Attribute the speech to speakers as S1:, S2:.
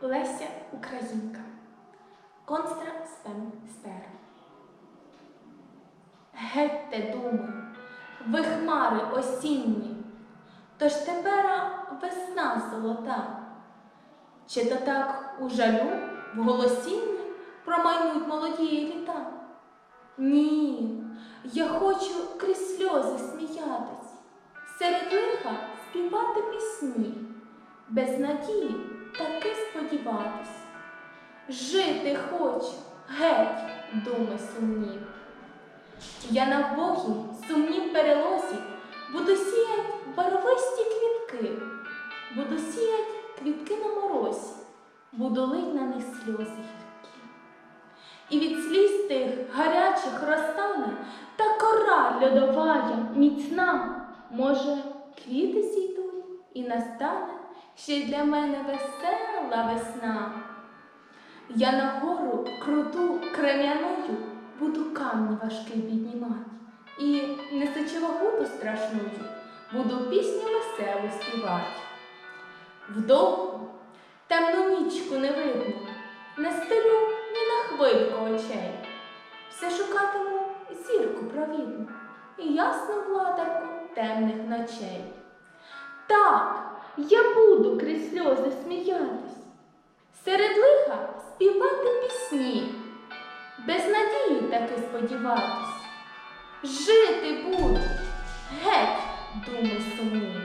S1: Леся Українка. Констра спем спера. Гетьте думи, ви хмари осінні, тож тепера весна золота. Чи то так у жалю в голосінні промайнуть молоді літа? Ні, я хочу крізь сльози сміятись, серед лиха співати пісні, без надії таки сподіватись. Жити хочу, геть, думи сумні. Я на вбогім сумнім перелозі буду сіять барвисті квітки, буду сіять квітки на морозі, буду лить на них сльози гіркі. І від сліз тих гарячих розтане та кора льодовая міцна. Може, квіти зійдуть і настане ще й для мене весела весна. Я на гору круту крем'яною буду камні важкі піднімати, і, несучи вагуту страшною, буду пісню веселу співати. Вдовгу темну нічку не видно, не стелю ні на хвильку очей. Все шукатиму зірку провідну і ясну владарку темних ночей. Так, я буду крізь сльози сміятись, серед лиха співати пісні, без надії таки сподіватись. Жити буду, геть, думи сумні.